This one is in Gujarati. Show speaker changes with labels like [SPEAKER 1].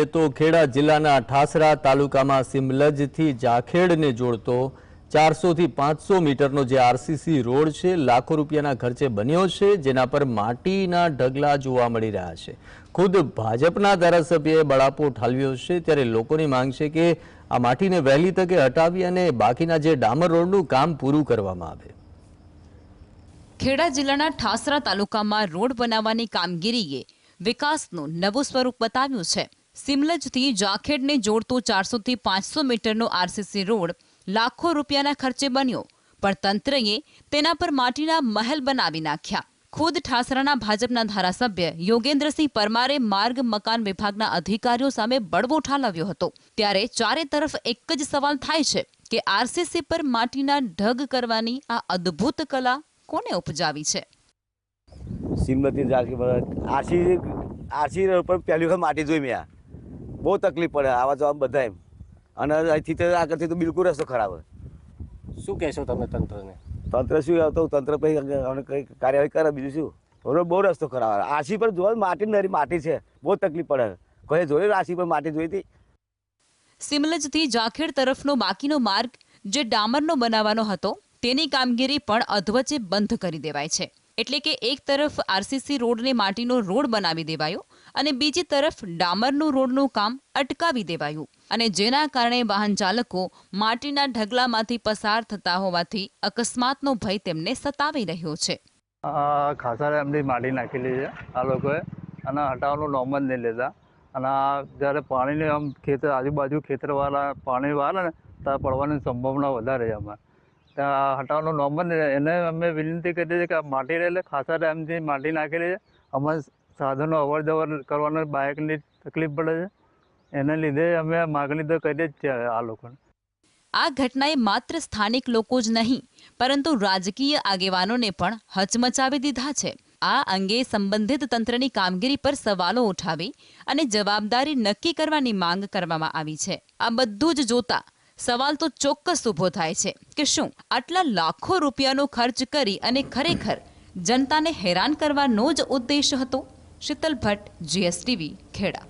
[SPEAKER 1] એ તો ખેડા જિલ્લાના ઠાસરા તાલુકામાં સિમલજથી જાખેડને જોડતો ચારસોથી પાંચસો મીટરનો જે આરસીસી રોડ છે, લાખો રૂપિયાના ખર્ચે બન્યો છે, જેના પર માટીના ઢગલા જોવા મળી રહ્યા છે. ખુદ ભાજપના ધારાસભ્યએ બળાપો ઠાલવ્યો છે, ત્યારે લોકોની માંગ છે કે આ માટીને વહેલી તકે હટાવી અને બાકીના જે ડામર રોડનું કામ પૂરું કરવામાં આવે.
[SPEAKER 2] ખેડા જિલ્લાના ઠાસરા તાલુકામાં રોડ બનાવવાની કામગીરીએ વિકાસનું નવું સ્વરૂપ બતાવ્યું છે. સિમલજથી જાખેડને જોડતો ચારસોથી પાંચસો મીટરનો આરસીસી રોડ લાખો રૂપિયાના ખર્ચે બન્યો. પણ તંત્રએ તેના પર માટીના મહેલ બનાવી નાખ્યા. ખુદ ઠાસરાના ભાજપના ધારાસભ્ય યોગેન્દ્રસિંહ પરમારે માર્ગ મકાન વિભાગના અધિકારીઓ સામે બળવો ઠાલવ્યો હતો. ત્યારે ચારે તરફ એક જ સવાલ થાય છે કે આરસીસી પર માટીના ઢગ કરવાની આ અદ્ભુત કલા કોને ઉપજાવી છે?
[SPEAKER 3] સિમલતી આરસી આરસી પર પહેલી વખત માટી જોઈ મેં. બહુ તકલીફ પડે આવા જવાબ બધા એમ. અને અહીંથી તો આગળથી તો બિલકુલ રસ્તો ખરાબ હોય.
[SPEAKER 4] શું કહેશો તમે તંત્રને?
[SPEAKER 3] તંત્ર શું આવતો? તંત્ર પછી અમને કંઈ કાર્યવાહી કરે બીજું શું? બરોબર બહુ રસ્તો ખરાબ આવે. આરસી પર જોવા માટી નરી માટી છે. બહુ તકલીફ પડે. કોઈ જોયું આરસી પર માટી જોઈ હતી
[SPEAKER 2] સિમલજથી જાખેડ તરફનો બાકીનો માર્ગ જે ડામરનો બનાવવાનો હતો તેની કામગીરી પણ અધવચ્ચે બંધ કરી દેવાય છે. એટલે કે એક તરફ આરસીસી રોડને માટીનો રોડ બનાવી દેવાયો અને બીજી તરફ ડામરનું રોડનું કામ અટકાવી દેવાયું. અને જેના કારણે વાહન ચાલકો માટીના ઢગલામાંથી પસાર થતા હોવાથી અકસ્માતનો ભય તેમને સતાવી રહ્યો છે.
[SPEAKER 5] ખાસા એમની માટી નાખેલી છે આ લોકોએ અને હટાવવાનું નોમ જ નહીં લેતા. અને જ્યારે પાણીને આમ ખેતર આજુબાજુ ખેતરવાળા પાણી વાળે ને ત્યાં પડવાની સંભાવના વધારે છે અમારે. ત્યાં હટાવવાનું નોમ જ એને અમે વિનંતી કરી છે કે માટી એટલે ખાસા ટાઈમથી માટી નાખેલી છે. અમારે સાધનો અવર જવર કરવાના બાઇકની તકલીફ પડે છે. એને લીધે અમે માગણી તો કરીએ જ છીએ આ લોકોને.
[SPEAKER 2] આ ઘટનાએ માત્ર સ્થાનિક લોકો જ નહીં, પરંતુ રાજકીય આગેવાનોને પણ હચમચાવી દીધા છે. આ અંગે સંબંધિત તંત્રની કામગીરી પર સવાલો ઉઠાવી અને જવાબદારી નક્કી કરવાની માંગ કરવામાં આવી છે. આ બધું જ જોતા સવાલ તો ચોક્કસ ઊભો થાય છે કે શું આટલા લાખો રૂપિયાનો ખર્ચ કરી અને ખરેખર જનતાને હેરાન કરવાનો જ ઉદ્દેશ હતો? શીતલ ભટ્ટ જીએસટીવી ખેડા.